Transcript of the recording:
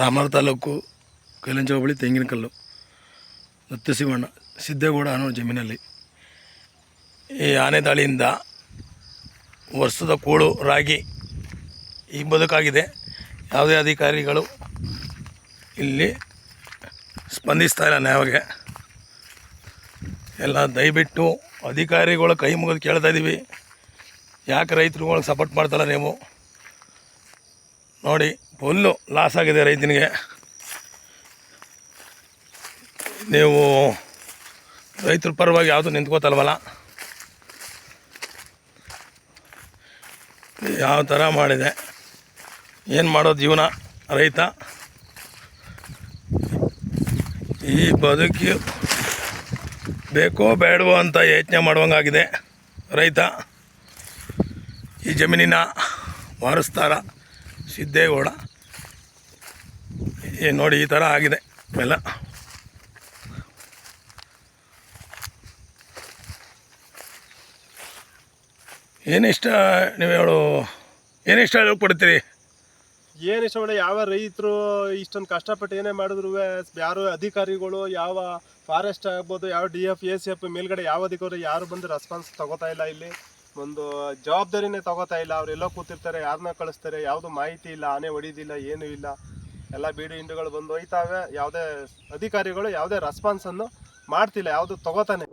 ರಾಮನಗರ ತಾಲೂಕು ಕೈಲಂಚ ಹೋಬಳಿ ತೆಂಗಿನಕಲ್ಲು ದತ್ತು ಶಿವಣ್ಣ ಸಿದ್ದೇಗೌಡ ಅನ್ನೋ ಜಮೀನಲ್ಲಿ ಈ ಆನೆ ದಾಳಿಯಿಂದ ವರ್ಷದ ಕೂಳು, ರಾಗಿ ಈ ಬದುಕಾಗಿದೆ. ಯಾವುದೇ ಅಧಿಕಾರಿಗಳು ಇಲ್ಲಿ ಸ್ಪಂದಿಸ್ತಾ ಇಲ್ಲ ನ್ಯಾಯವಾಗಿ. ಎಲ್ಲ ದಯವಿಟ್ಟು ಅಧಿಕಾರಿಗಳು ಕೈ ಮುಗಿದು ಕೇಳ್ತಾ ಇದ್ದೀವಿ ಯಾಕೆ ರೈತರುಗಳಿಗೆ ಸಪೋರ್ಟ್ ಮಾಡ್ತಾರ ನೀವು? ನೋಡಿ ಫುಲ್ಲು ಲಾಸ್ ಆಗಿದೆ ರೈತನಿಗೆ. ನೀವು ರೈತರ ಪರವಾಗಿ ಯಾವುದು ನಿಂತ್ಕೋತಲ್ವಲ್ಲ? ಯಾವ ಥರ ಮಾಡಿದೆ? ಏನು ಮಾಡೋ ಜೀವನ ರೈತ? ಈ ಬದುಕಿ ಬೇಕೋ ಬೇಡವೋ ಅಂತ ಯೋಚನೆ ಮಾಡುವಂಗಾಗಿದೆ ರೈತ. ಈ ಜಮೀನಿನ ವಾರಸ್ತಾರ ಸಿದ್ದೇಗೌಡ. ಈ ನೋಡಿ, ಈ ಥರ ಆಗಿದೆ. ಎಲ್ಲ. ಏನಿಷ್ಟ ನೀವು ಹೇಳು ಏನಿಷ್ಟ ಕೊಡ್ತೀರಿ ಏನು ಮೇಡಮ್ ಮಾಡಿ ಯಾವ ರೈತರು ಇಷ್ಟೊಂದು ಕಷ್ಟಪಟ್ಟು ಏನೇ ಮಾಡಿದ್ರು, ಯಾರು ಅಧಿಕಾರಿಗಳು, ಯಾವ ಫಾರೆಸ್ಟ್ ಆಗ್ಬೋದು, ಯಾವ D F, A C F ಮೇಲ್ಗಡೆ ಯಾವ ಅಧಿಕಾರಿ ಯಾರು ಬಂದು ರೆಸ್ಪಾನ್ಸ್ ತಗೋತಾ ಇಲ್ಲ ಇಲ್ಲಿ. ಒಂದು ಜವಾಬ್ದಾರಿನೇ ತಗೋತಾ ಇಲ್ಲ. ಅವರೆಲ್ಲ ಕೂತಿರ್ತಾರೆ ಯಾರನ್ನ ಕಳಿಸ್ತಾರೆ, ಯಾವುದು ಮಾಹಿತಿ ಇಲ್ಲ, ಆನೆ ಹೊಡಿದಿಲ್ಲ, ಏನೂ ಇಲ್ಲ. ಎಲ್ಲ ಬೀಡು ಹಿಂಡುಗಳು ಬಂದು ಹೋಯ್ತಾವೆ. ಯಾವುದೇ ಅಧಿಕಾರಿಗಳು ಯಾವುದೇ ರೆಸ್ಪಾನ್ಸನ್ನು ಮಾಡ್ತಿಲ್ಲ. ಯಾವುದು ತಗೋತಾನೆ.